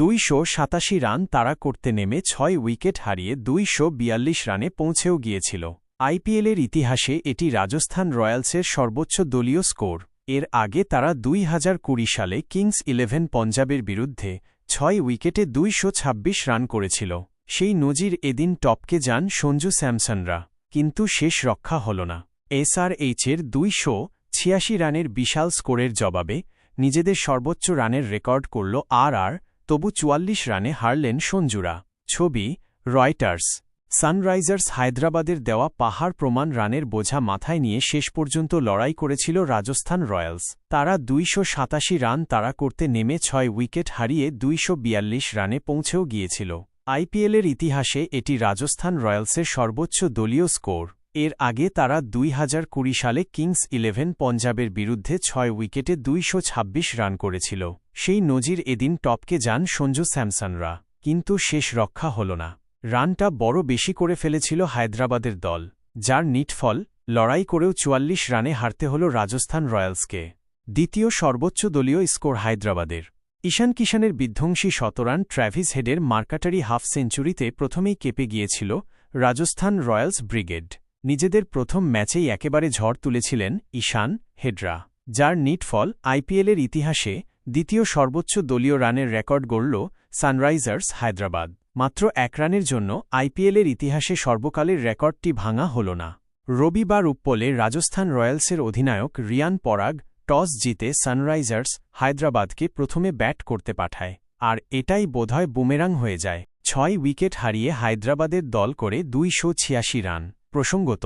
দুইশো সাতাশি রান তাড়া করতে নেমে ছয় উইকেট হারিয়ে দুইশো বিয়াল্লিশ রানে পৌঁছেও গিয়েছিল। আইপিএলের ইতিহাসে এটি রাজস্থান রয়্যালসের সর্বোচ্চ দলীয় স্কোর। এর আগে তারা দুই হাজার কুড়ি সালে কিংস ইলেভেন পঞ্জাবের বিরুদ্ধে ছয় উইকেটে দুইশো ছাব্বিশ রান করেছিল। সেই নজির এদিন টপকে যান সঞ্জু স্যামসনরা। কিন্তু শেষ রক্ষা হল না। এসআরএইচের দুইশো ছিয়াশি রানের বিশাল স্কোরের জবাবে নিজেদের সর্বোচ্চ রানের রেকর্ড করল আর আর তবু চুয়াল্লিশ রানে হারলেন সঞ্জুরা। ছবি, রয়টার্স। সানরাইজার্স হায়দ্রাবাদের দেওয়া পাহাড় প্রমাণ রানের বোঝা মাথায় নিয়ে শেষ পর্যন্ত লড়াই করেছিল রাজস্থান রয়্যালস। তারা দুইশো সাতাশি রান তারা করতে নেমে ছয় উইকেট হারিয়ে দুইশ বিয়াল্লিশ রানে পৌঁছেও গিয়েছিল। আইপিএলের ইতিহাসে এটি রাজস্থান রয়্যালসের সর্বোচ্চ দলীয় স্কোর। এর আগে তারা দুই হাজার কুড়ি সালে কিংস ইলেভেন পঞ্জাবের বিরুদ্ধে ছয় উইকেটে দুইশ ছাব্বিশ রান করেছিল। সেই নজির এদিন টপকে যান সঞ্জু স্যামসনরা। কিন্তু শেষ রক্ষা হল না। রানটা বড় বেশি করে ফেলেছিল হায়দ্রাবাদের দল, যার নিটফল, লড়াই করেও চুয়াল্লিশ রানে হারতে হল রাজস্থান রয়্যালসকে। দ্বিতীয় সর্বোচ্চ দলীয় স্কোর হায়দ্রাবাদের। ঈশান কিষানের বিধ্বংসী শতরান ট্র্যাভিস হেডের মার্কাটারি হাফ সেঞ্চুরিতে প্রথমেই কেঁপে গিয়েছিল রাজস্থান রয়্যালস ব্রিগেড। নিজেদের প্রথম ম্যাচেই একেবারে ঝড় তুলেছিলেন ঈশান হেডরা, যার নিটফল আইপিএলের ইতিহাসে দ্বিতীয় সর্বোচ্চ দলীয় রানের রেকর্ড গড়ল সানরাইজার্স হায়দ্রাবাদ। মাত্র এক রানের জন্য আইপিএলের ইতিহাসে সর্বকালের রেকর্ডটি ভাঙা হল না। রবিবার উপ্পলে রাজস্থান রয়্যালসের অধিনায়ক রিয়ান পরাগ টস জিতে সানরাইজার্স হায়দ্রাবাদকে প্রথমে ব্যাট করতে পাঠায়, আর এটাই বোধহয় বুমেরাং হয়ে যায়। ছয় উইকেট হারিয়ে হায়দ্রাবাদের দল করে দুইশো ছিয়াশি রান। প্রসঙ্গত,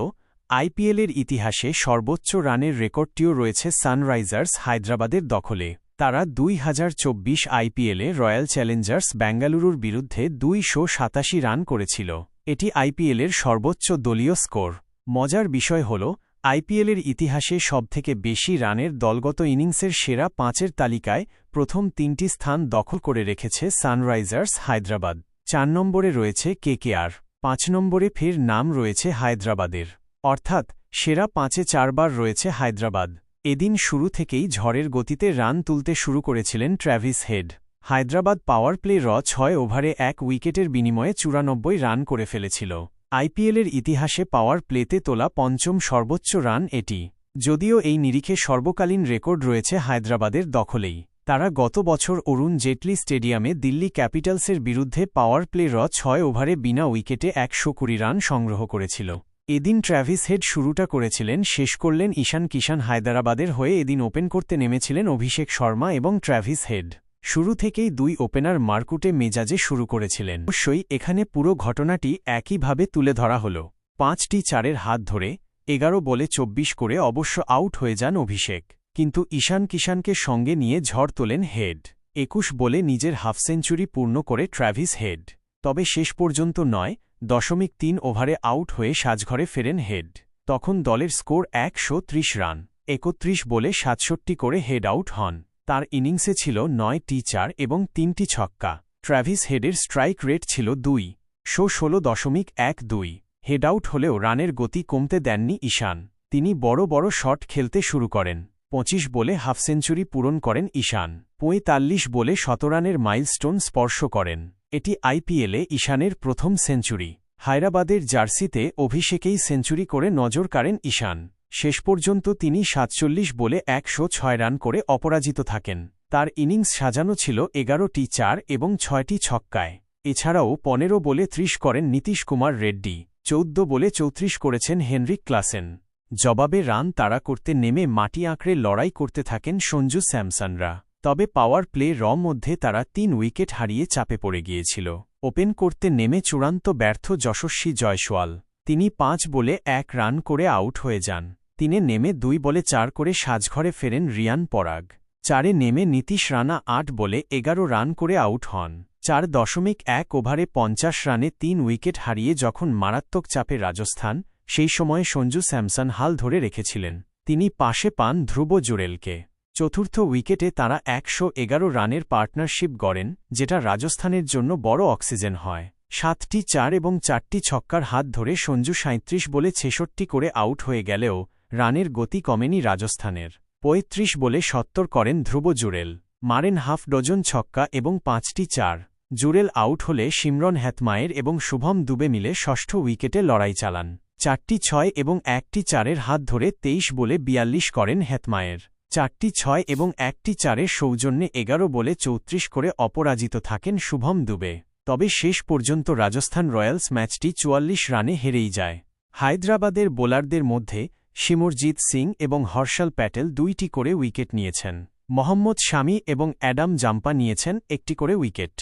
আইপিএলের ইতিহাসে সর্বোচ্চ রানের রেকর্ডটিও রয়েছে সানরাইজার্স হায়দ্রাবাদের দখলে। তারা দুই হাজার চব্বিশ আইপিএলে রয়্যাল চ্যালেঞ্জার্স বেঙ্গালুরুর বিরুদ্ধে দুইশো সাতাশি রান করেছিল। এটি আইপিএলের সর্বোচ্চ দলীয় স্কোর। মজার বিষয় হল আইপিএলের ইতিহাসে সবথেকে বেশি রানের দলগত ইনিংসের সেরা পাঁচের তালিকায় প্রথম তিনটি স্থান দখল করে রেখেছে সানরাইজার্স হায়দ্রাবাদ। চার নম্বরে রয়েছে কেকেআর, পাঁচ নম্বরে ফের নাম রয়েছে হায়দ্রাবাদের। অর্থাৎ, সেরা পাঁচে চারবার রয়েছে হায়দ্রাবাদ। এদিন শুরু থেকেই ঝড়ের গতিতে রান তুলতে শুরু করেছিলেন Travis Head. Hyderabad power play র ছয় ওভারে এক উইকেটের বিনিময়ে চুরানব্বই রান করে ফেলেছিল। আইপিএলের ইতিহাসে পাওয়ার প্লেতে তোলা পঞ্চম সর্বোচ্চ রান এটি। যদিও এই নিরিখে সর্বকালীন রেকর্ড রয়েছে হায়দ্রাবাদের দখলেই। তারা গত বছর অরুণ জেটলি স্টেডিয়ামে দিল্লি ক্যাপিটালসের বিরুদ্ধে পাওয়ার প্লে র ছয় ওভারে বিনা উইকেটে একশো কুড়ি রান সংগ্রহ করেছিল। এদিন ট্র্যাভিস হেড শুরুটা করেছিলেন, শেষ করলেন ঈশান কিষান হায়দরাবাদের হয়ে এদিন ওপেন করতে নেমেছিলেন অভিষেক শর্মা এবং ট্র্যাভিস হেড। শুরু থেকেই দুই ওপেনার মার্কুটে মেজাজে শুরু করেছিলেন। অবশ্যই এখানে পুরো ঘটনাটি একইভাবে তুলে ধরা হল। পাঁচটি চারের হাত ধরে, এগারো বলে চব্বিশ করে অবশ্য আউট হয়ে যান অভিষেক। কিন্তু ঈশান কিষানকে সঙ্গে নিয়ে ঝড় তোলেন হেড। একুশ বলে নিজের হাফ সেঞ্চুরি পূর্ণ করে ট্র্যাভিস হেড। তবে শেষ পর্যন্ত নয় দশমিক তিন ওভারে আউট হয়ে সাজঘরে ফেরেন হেড। তখন দলের স্কোর একশো ত্রিশ রান, একত্রিশ বলে সাতষট্টি করে হেড আউট হন। তার ইনিংসে ছিল নয় টি চার এবং তিনটি ছক্কা। ট্র্যাভিস হেডের স্ট্রাইক রেট ছিল দুই, শো ষোলো দশমিক এক দুই। হেড আউট হলেও রানের গতি কমতে দেননি ঈশান। তিনি বড় বড় শট খেলতে শুরু করেন। পঁচিশ বলে হাফ সেঞ্চুরি পূরণ করেন ঈশান। পঁয়তাল্লিশ বলে শতরানের মাইলস্টোন স্পর্শ করেন। এটি আইপিএলে ঈশানের প্রথম সেঞ্চুরি। হায়রাবাদের জার্সিতে অভিষেকেই সেঞ্চুরি করে নজর কাড়েন ঈশান। শেষ পর্যন্ত তিনি সাতচল্লিশ বলে একশো ছয় রান করে অপরাজিত থাকেন। তার ইনিংস সাজানো ছিল এগারোটি চার এবং ছয়টি ছক্কায়। এছাড়াও পনেরো বলে ত্রিশ করেন নীতিশ কুমার রেড্ডি, চৌদ্দ বলে চৌত্রিশ করেছেন হেনরিক ক্লাসেন। জবাবে রান তাড়া করতে নেমে মাটি আঁকড়ে লড়াই করতে থাকেন সঞ্জু স্যামসনরা। তবে পাওয়ার প্লে র মধ্যে তারা তিন উইকেট হারিয়ে চাপে পড়ে গিয়েছিল। ওপেন করতে নেমে চূড়ান্ত ব্যর্থ যশস্বী জয়সওয়াল। তিনি পাঁচ বলে এক রান করে আউট হয়ে যান। তিনে নেমে দুই বলে চার করে সাজঘরে ফেরেন রিয়ান পরাগ। চারে নেমে নীতিশ রানা আট বলে এগারো রান করে আউট হন। চার দশমিক এক ওভারে পঞ্চাশ রানে তিন উইকেট হারিয়ে যখন মারাত্মক চাপে রাজস্থান, সেই সময়ে সঞ্জু স্যামসন হাল ধরে রেখেছিলেন। তিনি পাশে পান ধ্রুব জুরেলকে। চতুর্থ উইকেটে তারা একশো এগারো রানের পার্টনারশিপ গড়েন, যেটা রাজস্থানের জন্য বড় অক্সিজেন হয়। সাতটি চার এবং চারটি ছক্কার হাত ধরে সঞ্জু সাঁত্রিশ বলে ছেষট্টি করে আউট হয়ে গেলেও রানের গতি কমেনি রাজস্থানের। পঁয়ত্রিশ বলে সত্তর করেন ধ্রুব জুরেল মারেন হাফ ডজন ছক্কা এবং পাঁচটি চার। জুরেল আউট হলে সিমরন হ্যাতমায়ের এবং শুভম দুবে মিলে ষষ্ঠ উইকেটে লড়াই চালান। চারটি ছয় এবং একটি চারের হাত ধরে তেইশ বলে বিয়াল্লিশ করেন হ্যাতমায়ের চারটি ছয় এবং একটি চারের সৌজন্যে এগারো বলে চৌত্রিশ করে অপরাজিত থাকেন শুভম দুবে। তবে শেষ পর্যন্ত রাজস্থান রয়্যালস ম্যাচটি চুয়াল্লিশ রানে হেরেই যায়। হায়দ্রাবাদের বোলারদের মধ্যে শিমরজিৎ সিং এবং হর্ষাল প্যাটেল দুইটি করে উইকেট নিয়েছেন। মোহাম্মদ শামি এবং অ্যাডাম জাম্পা নিয়েছেন একটি করে উইকেট।